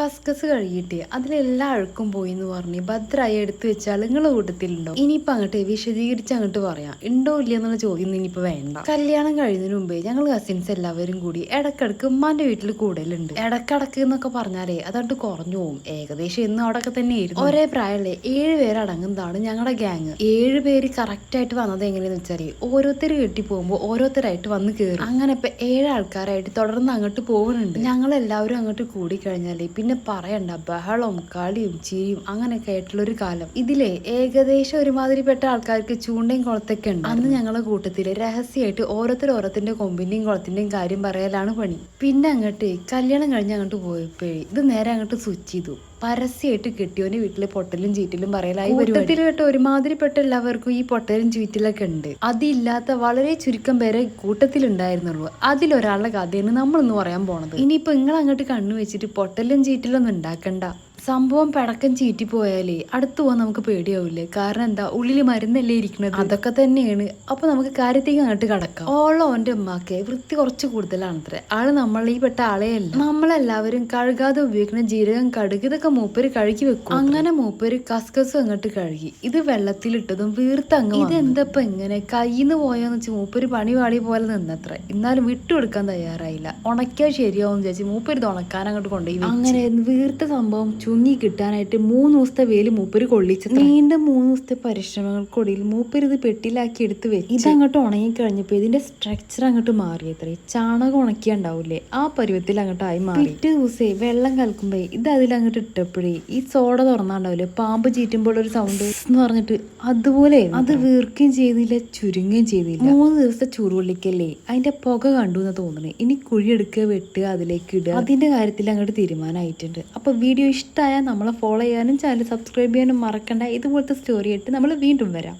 കസ്കസ് കഴുകിയിട്ട് അതിലെല്ലാ അഴുക്കും പോയി എന്ന് പറഞ്ഞ് ഭദ്രായി എടുത്തു വെച്ചാൽ നിങ്ങൾ കൂട്ടത്തിലുണ്ടോ? ഇനിയിപ്പോ അങ്ങോട്ട് വിശദീകരിച്ച് അങ്ങോട്ട് പറയാം. ഉണ്ടോ ഇല്ല എന്നുള്ള ചോദ്യം ഇനിയിപ്പോ വേണ്ട. കല്യാണം കഴിയുന്നതിന് മുമ്പേ ഞങ്ങൾ കസിൻസ് എല്ലാവരും കൂടി ഇടക്കിടക്ക് ഉമ്മാന്റെ വീട്ടിൽ കൂടലുണ്ട്. ഇടക്കിടക്ക് എന്നൊക്കെ പറഞ്ഞാലേ അതങ്ങോട്ട് കുറഞ്ഞു പോകും ഏകദേശം ഇന്നും അവിടെയൊക്കെ തന്നെയായിരുന്നു. ഒരേ പ്രായമല്ലേ ഏഴ് പേരടങ്ങുന്നതാണ് ഞങ്ങളുടെ ഗ്യാങ് ഏഴ് പേര് കറക്റ്റ് ആയിട്ട് വന്നത് എങ്ങനെയെന്ന് വെച്ചാൽ ഓരോരുത്തർ കെട്ടി പോകുമ്പോൾ ഓരോരുത്തരായിട്ട് വന്ന് കയറും അങ്ങനെ ഇപ്പൊ ഏഴ് ആൾക്കാരായിട്ട് തുടർന്ന് അങ്ങോട്ട് പോകുന്നുണ്ട് ഞങ്ങൾ എല്ലാവരും അങ്ങോട്ട് കൂടി കഴിഞ്ഞാൽ പിന്നെ പറയണ്ട ബഹളവും കളിയും ചിരിയും അങ്ങനെയൊക്കെ ആയിട്ടുള്ള ഒരു കാലം. ഇതിലെ ഏകദേശം ഒരുമാതിരിപ്പെട്ട ആൾക്കാർക്ക് ചൂണ്ടയും കുളത്തൊക്കെ ഉണ്ട്. അന്ന് ഞങ്ങളുടെ കൂട്ടത്തിൽ രഹസ്യമായിട്ട് ഓരോരുത്തർ ഓരോത്തിന്റെ കൊമ്പിന്റെയും കുളത്തിന്റെയും കാര്യം പറയലാണ് പണി. പിന്നെ അങ്ങോട്ട് കല്യാണം കഴിഞ്ഞ് അങ്ങോട്ട് പോയപ്പോഴേ ഇത് നേരെ അങ്ങോട്ട് സ്വിച്ച് ചെയ്തു. പരസ്യമായിട്ട് കിട്ടിയോന് വീട്ടിൽ പൊട്ടലും ചീറ്റലും പറയലായി കൂട്ടത്തിൽ കേട്ടോ ഒരുമാതിരിപ്പെട്ട എല്ലാവർക്കും ഈ പൊട്ടലും ചീറ്റലൊക്കെ ഉണ്ട്. അതില്ലാത്ത വളരെ ചുരുക്കം പേരെ കൂട്ടത്തിലുണ്ടായിരുന്നുള്ളൂ. അതിലൊരാളുടെ കഥയാണ് നമ്മളൊന്ന് പറയാൻ പോണത്. ഇനിയിപ്പോ നിങ്ങൾ അങ്ങോട്ട് കണ്ണു വെച്ചിട്ട് പൊട്ടലും ചീറ്റലൊന്നും ഉണ്ടാക്കണ്ട. സംഭവം പടക്കം ചീറ്റി പോയാലേ അടുത്ത് പോകാൻ നമുക്ക് പേടിയാവില്ലേ? കാരണം എന്താ ഉള്ളിൽ മരുന്നല്ലേ ഇരിക്കുന്നത്? അതൊക്കെ തന്നെയാണ്. അപ്പൊ നമുക്ക് കാര്യത്തേക്ക് അങ്ങോട്ട് കടക്കാം. ഓളം ഓന്റെ ഉമ്മാക്കെ വൃത്തി കുറച്ച് കൂടുതലാണത്രേ. ആൾ നമ്മളീ പെട്ട ആളെയല്ല. നമ്മളെല്ലാവരും കഴുകാതെ ഉപയോഗിക്കുന്ന ജീരകം കടുക് ഇതൊക്കെ മൂപ്പര് കഴുകി വെക്കും. അങ്ങനെ മൂപ്പര് കസ്കസും അങ്ങോട്ട് കഴുകി. ഇത് വെള്ളത്തിലിട്ടതും വീർത്ത് അങ്ങ് ഇതെന്തപ്പോ ഇങ്ങനെ? കയ്യിന്ന് പോയോന്ന് വെച്ച് മൂപ്പര് പണി പാടി പോലെ നിന്നത്രേ. എന്നാലും വിട്ടുകൊടുക്കാൻ തയ്യാറായില്ല. ഉണക്കിയാൽ ശരിയാവും ചേച്ചി മൂപ്പര് ഇത് ഉണക്കാൻ അങ്ങോട്ട് കൊണ്ടുപോയി അങ്ങനെ വീർത്ത സംഭവം ചുങ്ങി കിട്ടാനായിട്ട് മൂന്ന് ദിവസത്തെ വേൽ മൂപ്പര് കൊള്ളിച്ചു നീണ്ട മൂന്ന് ദിവസത്തെ പരിശ്രമങ്ങൾക്കൊടിയിൽ മൂപ്പര് ഇത് പെട്ടിലാക്കി എടുത്ത് വെച്ച് ഇതങ്ങോട്ട് ഉണങ്ങി കഴിഞ്ഞപ്പോ ഇതിന്റെ സ്ട്രക്ചർ അങ്ങോട്ട് മാറിയത്രേ. ചാണകം ഉണക്കിയ ഉണ്ടാവൂലേ ആ പരുവത്തിൽ അങ്ങോട്ട് ആയി മാറി. പിറ്റേ ദിവസേ വെള്ളം കലക്കുമ്പോ ഇത് അതിലങ്ങോട്ട് ഇട്ടപ്പോഴേ ഈ സോഡ തുറന്നാണ്ടാവില്ലേ പാമ്പ് ചീറ്റുമ്പോൾ ഒരു സൗണ്ട് എന്ന് പറഞ്ഞിട്ട് അതുപോലെ അത് വീർക്കുകയും ചെയ്തില്ല ചുരുങ്ങുകയും ചെയ്തില്ല. മൂന്ന് ദിവസത്തെ ചൂടുവള്ളിക്കല്ലേ? അതിന്റെ പുക കണ്ടു എന്ന് തോന്നണേ. ഇനി കുഴിയെടുക്കുക വെട്ടുക അതിലേക്ക് ഇടുക. അതിന്റെ കാര്യത്തിൽ അങ്ങോട്ട് തീരുമാനമായിട്ടുണ്ട് അപ്പൊ വീഡിയോ ഇഷ്ടമായാൽ നമ്മളെ ഫോളോ ചെയ്യാനും ചാനൽ സബ്സ്ക്രൈബ് ചെയ്യാനും മറക്കണ്ട. ഇതുപോലത്തെ സ്റ്റോറി ആയിട്ട് നമ്മൾ വീണ്ടും വരാം.